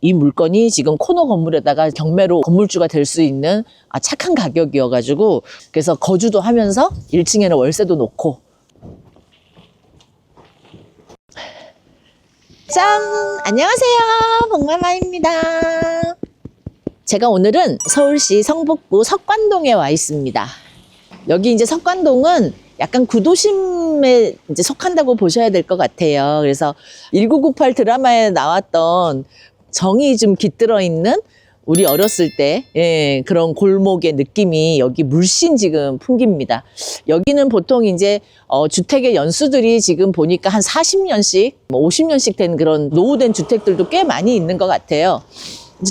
이 물건이 지금 코너 건물에다가 경매로 건물주가 될 수 있는 아, 착한 가격이어가지고 그래서 거주도 하면서 1층에는 월세도 놓고 짠! 안녕하세요. 복마마입니다. 제가 오늘은 서울시 성북구 석관동에 와 있습니다. 여기 이제 석관동은 약간 구도심에 이제 속한다고 보셔야 될 것 같아요. 그래서 1998 드라마에 나왔던 정이 좀 깃들어 있는 우리 어렸을 때 예, 그런 골목의 느낌이 여기 물씬 지금 풍깁니다. 여기는 보통 이제 어, 주택의 연수들이 지금 보니까 한 40년씩, 뭐 50년씩 된 그런 노후된 주택들도 꽤 많이 있는 것 같아요.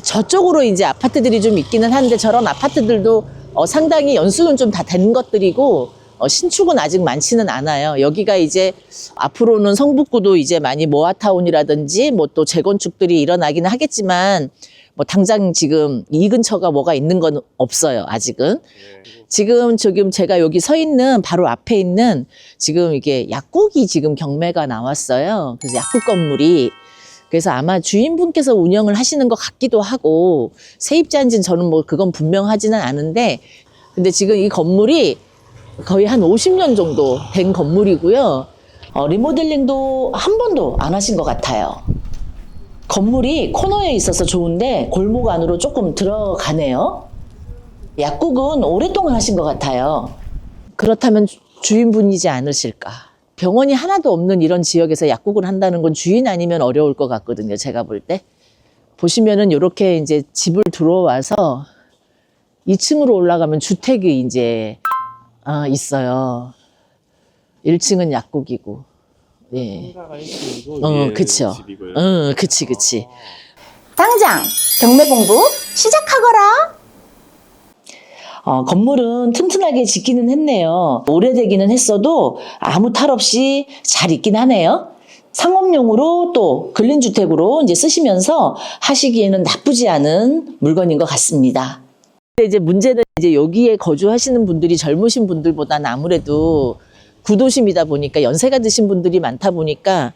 저쪽으로 이제 아파트들이 좀 있기는 한데 저런 아파트들도 어, 상당히 연수는 좀 다 된 것들이고 어, 신축은 아직 많지는 않아요. 여기가 이제 앞으로는 성북구도 이제 많이 모아타운이라든지 뭐 또 재건축들이 일어나기는 하겠지만 뭐 당장 지금 이 근처가 뭐가 있는 건 없어요. 아직은. 지금 지금 제가 여기 서 있는 바로 앞에 있는 지금 이게 약국이 지금 경매가 나왔어요. 그래서 약국 건물이 그래서 아마 주인분께서 운영을 하시는 것 같기도 하고 세입자인지는 저는 뭐 그건 분명하지는 않은데 근데 지금 이 건물이 거의 한 50년 정도 된 건물이고요. 어, 리모델링도 한 번도 안 하신 것 같아요. 건물이 코너에 있어서 좋은데 골목 안으로 조금 들어가네요. 약국은 오랫동안 하신 것 같아요. 그렇다면 주- 주인분이지 않으실까. 병원이 하나도 없는 이런 지역에서 약국을 한다는 건 주인 아니면 어려울 것 같거든요. 제가 볼 때. 보시면은 이렇게 이제 집을 들어와서 2층으로 올라가면 주택이 이제 아, 있어요. 1층은 약국이고. 예. 상가가 1층이고 어, 위에 그쵸. 집이고요. 응, 그치, 그치. 당장 경매 공부 시작하거라. 어, 건물은 튼튼하게 짓기는 했네요. 오래되기는 했어도 아무 탈 없이 잘 있긴 하네요. 상업용으로 또 근린주택으로 이제 쓰시면서 하시기에는 나쁘지 않은 물건인 것 같습니다. 근데 이제 문제는 이제 여기에 거주하시는 분들이 젊으신 분들보다는 아무래도 구도심이다 보니까 연세가 드신 분들이 많다 보니까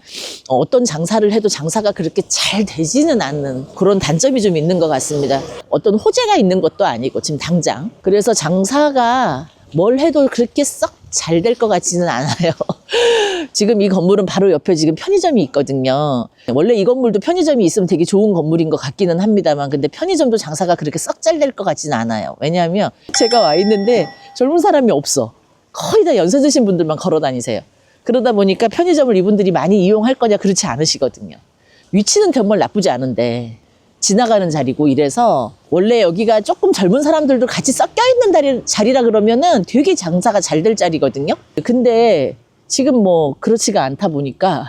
어, 어떤 장사를 해도 장사가 그렇게 잘 되지는 않는 그런 단점이 좀 있는 것 같습니다. 어떤 호재가 있는 것도 아니고 지금 당장. 그래서 장사가 뭘 해도 그렇게 썩 잘 될 것 같지는 않아요. 지금 이 건물은 바로 옆에 지금 편의점이 있거든요. 원래 이 건물도 편의점이 있으면 되게 좋은 건물인 것 같기는 합니다만, 근데 편의점도 장사가 그렇게 썩 잘 될 것 같지는 않아요. 왜냐하면 제가 와 있는데 젊은 사람이 없어. 거의 다 연세 드신 분들만 걸어 다니세요. 그러다 보니까 편의점을 이분들이 많이 이용할 거냐 그렇지 않으시거든요. 위치는 정말 나쁘지 않은데 지나가는 자리고 이래서 원래 여기가 조금 젊은 사람들도 같이 섞여 있는 자리, 자리라 그러면은 되게 장사가 잘 될 자리거든요. 근데 지금 뭐 그렇지가 않다 보니까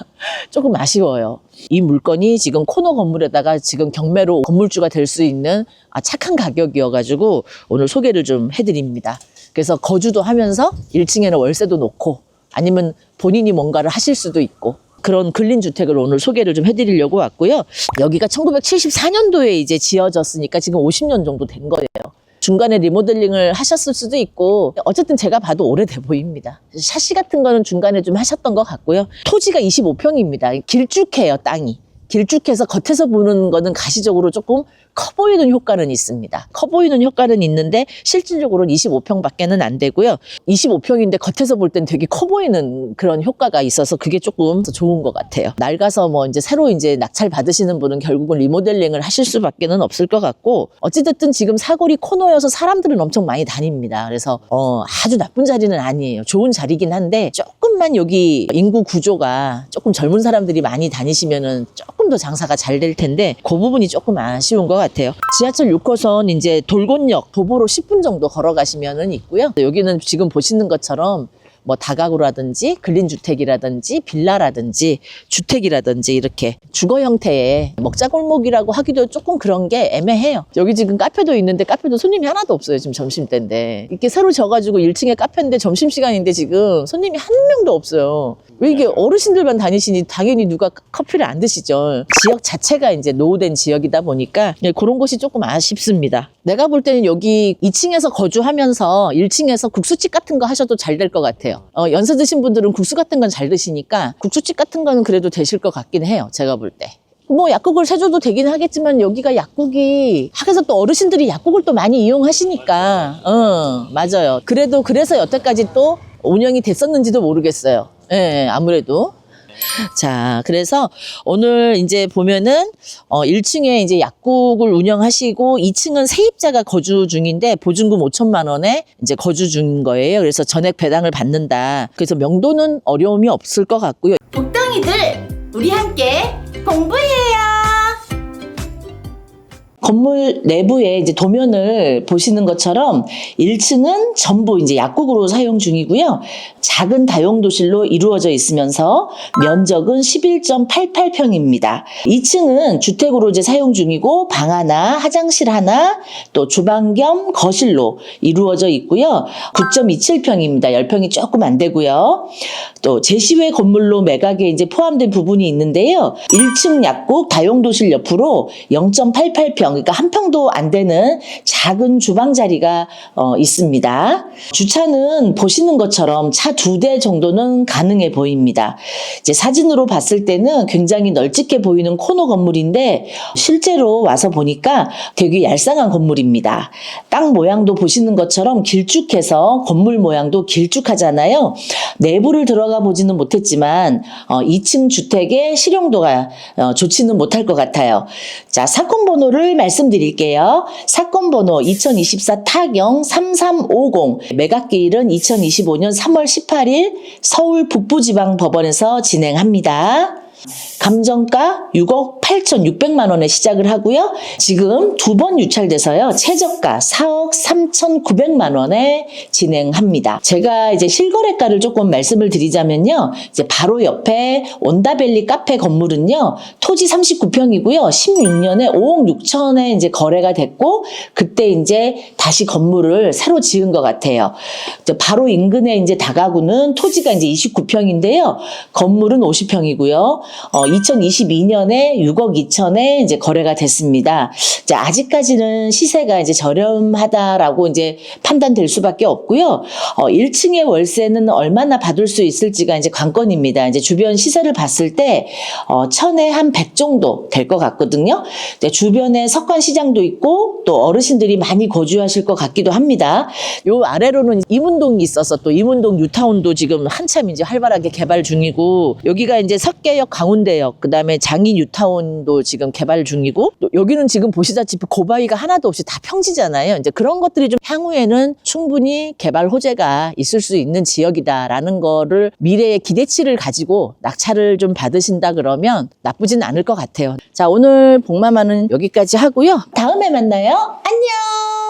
조금 아쉬워요. 이 물건이 지금 코너 건물에다가 지금 경매로 건물주가 될 수 있는 아, 착한 가격이어가지고 오늘 소개를 좀 해드립니다. 그래서 거주도 하면서 1층에는 월세도 놓고 아니면 본인이 뭔가를 하실 수도 있고 그런 근린 주택을 오늘 소개를 좀 해드리려고 왔고요. 여기가 1974년도에 이제 지어졌으니까 지금 50년 정도 된 거예요. 중간에 리모델링을 하셨을 수도 있고 어쨌든 제가 봐도 오래돼 보입니다. 샤시 같은 거는 중간에 좀 하셨던 것 같고요. 토지가 25평입니다. 길쭉해요 땅이. 길쭉해서 겉에서 보는 거는 가시적으로 조금 커 보이는 효과는 있습니다. 커 보이는 효과는 있는데 실질적으로는 25평밖에는 안 되고요. 25평인데 겉에서 볼 땐 되게 커 보이는 그런 효과가 있어서 그게 조금 더 좋은 것 같아요. 낡아서 뭐 이제 새로 이제 낙찰 받으시는 분은 결국은 리모델링을 하실 수밖에는 없을 것 같고 어찌됐든 지금 사거리 코너여서 사람들은 엄청 많이 다닙니다. 그래서 어, 아주 나쁜 자리는 아니에요. 좋은 자리긴 한데 조금만 여기 인구 구조가 조금 젊은 사람들이 많이 다니시면은 조금 더 장사가 잘 될 텐데 그 부분이 조금 아쉬운 것 같아요. 지하철 6호선 이제 돌곤역 도보로 10분 정도 걸어가시면은 있고요. 여기는 지금 보시는 것처럼 뭐 다가구라든지 근린주택이라든지 빌라라든지 주택이라든지 이렇게 주거 형태의 먹자골목이라고 하기도 조금 그런 게 애매해요. 여기 지금 카페도 있는데 카페도 손님이 하나도 없어요. 지금 점심때인데. 이렇게 새로 져가지고 1층에 카페인데 점심시간인데 지금 손님이 한 명도 없어요. 왜 이게 어르신들만 다니시니 당연히 누가 커피를 안 드시죠. 지역 자체가 이제 노후된 지역이다 보니까 네, 그런 것이 조금 아쉽습니다. 내가 볼 때는 여기 2층에서 거주하면서 1층에서 국수집 같은 거 하셔도 잘 될 것 같아요. 어, 연세 드신 분들은 국수 같은 건 잘 드시니까 국수집 같은 거는 그래도 되실 것 같긴 해요. 제가 볼 때. 뭐 약국을 세줘도 되긴 하겠지만 여기가 약국이 학에서 또 어르신들이 약국을 또 많이 이용하시니까 어 맞아요 그래도 그래서 여태까지 또 운영이 됐었는지도 모르겠어요 예 아무래도 자, 그래서 오늘 이제 보면은 어 1층에 이제 약국을 운영하시고 2층은 세입자가 거주 중인데 보증금 5천만 원에 이제 거주 중인 거예요. 그래서 전액 배당을 받는다. 그래서 명도는 어려움이 없을 것 같고요. 복덩이들, 우리 함께 공부해요. 건물 내부에 이제 도면을 보시는 것처럼 1층은 전부 이제 약국으로 사용 중이고요. 작은 다용도실로 이루어져 있으면서 면적은 11.88평입니다. 2층은 주택으로 이제 사용 중이고 방 하나, 화장실 하나, 또 주방 겸 거실로 이루어져 있고요. 9.27평입니다. 10평이 조금 안 되고요. 또 제시외 건물로 매각에 이제 포함된 부분이 있는데요. 1층 약국 다용도실 옆으로 0.88평, 그러니까 한 평도 안 되는 작은 주방 자리가 어, 있습니다. 주차는 보시는 것처럼 차 두 대 정도는 가능해 보입니다. 이제 사진으로 봤을 때는 굉장히 널찍해 보이는 코너 건물인데 실제로 와서 보니까 되게 얄쌍한 건물입니다. 땅 모양도 보시는 것처럼 길쭉해서 건물 모양도 길쭉하잖아요. 내부를 들어가 보지는 못했지만 어, 2층 주택의 실용도가 어, 좋지는 못할 것 같아요. 자 사건 번호를 말씀드릴게요. 사건 번호 2024 타경 3350 매각기일은 2025년 3월 18일 서울 북부지방법원에서 진행합니다. 감정가 6억 8,600만 원에 시작을 하고요. 지금 두 번 유찰돼서요. 최저가 4억 3,900만 원에 진행합니다. 제가 이제 실거래가를 조금 말씀을 드리자면요. 이제 바로 옆에 온다밸리 카페 건물은요. 토지 39평이고요. 16년에 5억 6천에 이제 거래가 됐고 그때 이제 다시 건물을 새로 지은 것 같아요. 바로 인근에 이제 다가구는 토지가 이제 29평인데요. 건물은 50평이고요. 어, 2022년에 6억 2천에 이제 거래가 됐습니다. 이제 아직까지는 시세가 이제 저렴하다라고 이제 판단될 수밖에 없고요. 어, 1층의 월세는 얼마나 받을 수 있을지가 이제 관건입니다. 이제 주변 시세를 봤을 때 어, 천에 한 100 정도 될 것 같거든요. 이제 주변에 석관 시장도 있고 또 어르신들이 많이 거주하실 것 같기도 합니다. 요 아래로는 이문동이 있어서 또 이문동 뉴타운도 지금 한참 이제 활발하게 개발 중이고 여기가 이제 석계역 강운대역 그다음에 장인 뉴타운도 지금 개발 중이고 또 여기는 지금 보시다시피 고바위가 하나도 없이 다 평지잖아요. 이제 그런 것들이 좀 향후에는 충분히 개발 호재가 있을 수 있는 지역이다라는 거를 미래의 기대치를 가지고 낙찰을 좀 받으신다 그러면 나쁘진 않을 것 같아요. 자, 오늘 복마마는 여기까지 하고요. 다음에 만나요. 안녕!